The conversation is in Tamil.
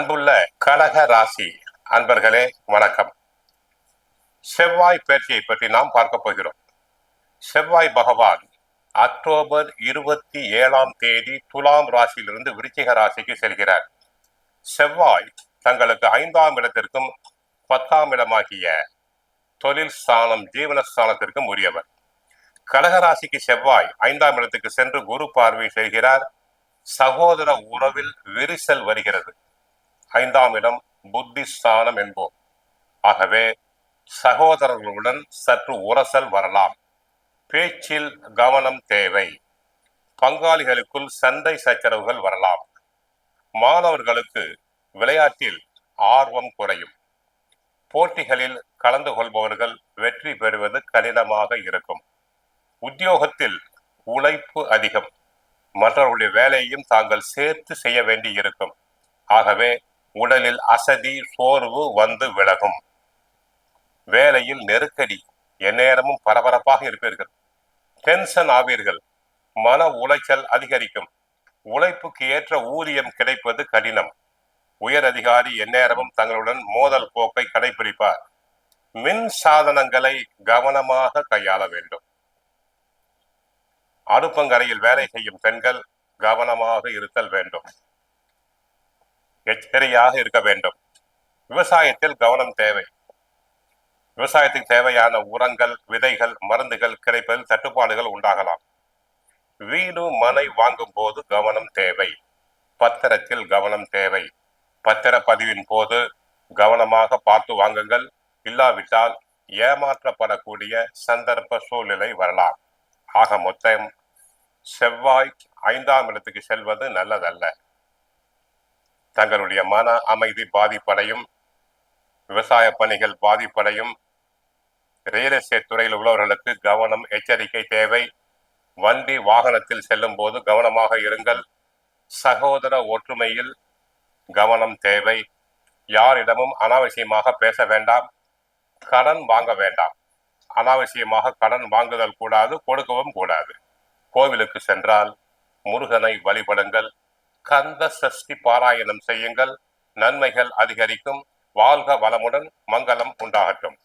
அன்புள்ள கடக ராசி அன்பர்களே வணக்கம். செவ்வாய் பயிற்சியை பற்றி நாம் பார்க்க போகிறோம். செவ்வாய் பகவான் அக்டோபர் இருபத்தி ஏழாம் தேதி துலாம் ராசியிலிருந்து விருச்சிக ராசிக்கு செல்கிறார். செவ்வாய் தங்களுக்கு ஐந்தாம் இடத்திற்கும் பத்தாம் இடமாகிய தொழில் ஸ்தானம் ஜீவனஸ்தானத்திற்கும் உரியவர். கடகராசிக்கு செவ்வாய் ஐந்தாம் இடத்துக்கு சென்று குரு பார்வை செய்கிறார். சகோதர உறவில் விரிசல் வருகிறது. ஐந்தாம் இடம் புத்தி ஸ்தானம் என்போம். ஆகவே சகோதரர்களுடன் சற்று உரசல் வரலாம். பேச்சில் கவனம் தேவை. பங்காளிகளுக்குள் சண்டை சச்சரவுகள் வரலாம். மாணவர்களுக்கு விளையாட்டில் ஆர்வம் குறையும். போட்டிகளில் கலந்து கொள்பவர்கள் வெற்றி பெறுவது கடினமாக இருக்கும். உத்தியோகத்தில் உழைப்பு அதிகம். மற்றவர்களுடைய வேலையையும் தாங்கள் சேர்த்து செய்ய வேண்டி இருக்கும் ஆகவே உடலில் அசதி சோர்வு வந்து விலகும். வேலையில் நெருக்கடி எந்நேரமும் பரபரப்பாக இருப்பீர்கள். டென்ஷன் ஆவீர்கள். மன உளைச்சல் அதிகரிக்கும். உழைப்புக்கு ஏற்ற ஊதியம் கிடைப்பது கடினம். உயர் அதிகாரி எந்நேரமும் தங்களுடன் மோதல் போக்கை கடைபிடிப்பார் மின் சாதனங்களை கவனமாக கையாள வேண்டும். அடுப்பங்கரையில் வேலை செய்யும் பெண்கள் கவனமாக இருத்தல் வேண்டும். எச்சரிக்கையாக இருக்க வேண்டும். விவசாயத்தில் கவனம் தேவை. விவசாயத்துக்கு தேவையான உரங்கள் விதைகள் மருந்துகள் கிடைப்பதில் தட்டுப்பாடுகள் உண்டாகலாம். வீடு மனை வாங்கும் போது கவனம் தேவை. பத்திரத்தில் கவனம் தேவை. பத்திர பதிவின் போது கவனமாக பார்த்து வாங்குங்கள். இல்லாவிட்டால் ஏமாற்றப்படக்கூடிய சந்தர்ப்ப சூழ்நிலை வரலாம். ஆக மொத்தம் செவ்வாய் ஐந்தாம் இடத்துக்கு செல்வது நல்லதல்ல. தங்களுடைய மன அமைதி பாதிப்படையும் விவசாய பணிகள் பாதிப்படையும் ரியல் எஸ்டேட் துறையில் உள்ளவர்களுக்கு கவனம் எச்சரிக்கை தேவை. வண்டி வாகனத்தில் செல்லும் போது கவனமாக இருங்கள். சகோதர ஒற்றுமையில் கவனம் தேவை. யாரிடமும் அனாவசியமாக பேச வேண்டாம். கடன் வாங்க வேண்டாம். அனாவசியமாக கடன் வாங்குதல் கூடாது கொடுக்கவும் கூடாது. கோவிலுக்கு சென்றால் முருகனை வழிபடுங்கள். கந்த சஷ்டி பாராயணம் செய்யுங்கள். நன்மைகள் அதிகரிக்கும். வாழ்க வளமுடன் மங்களம் உண்டாகட்டும்.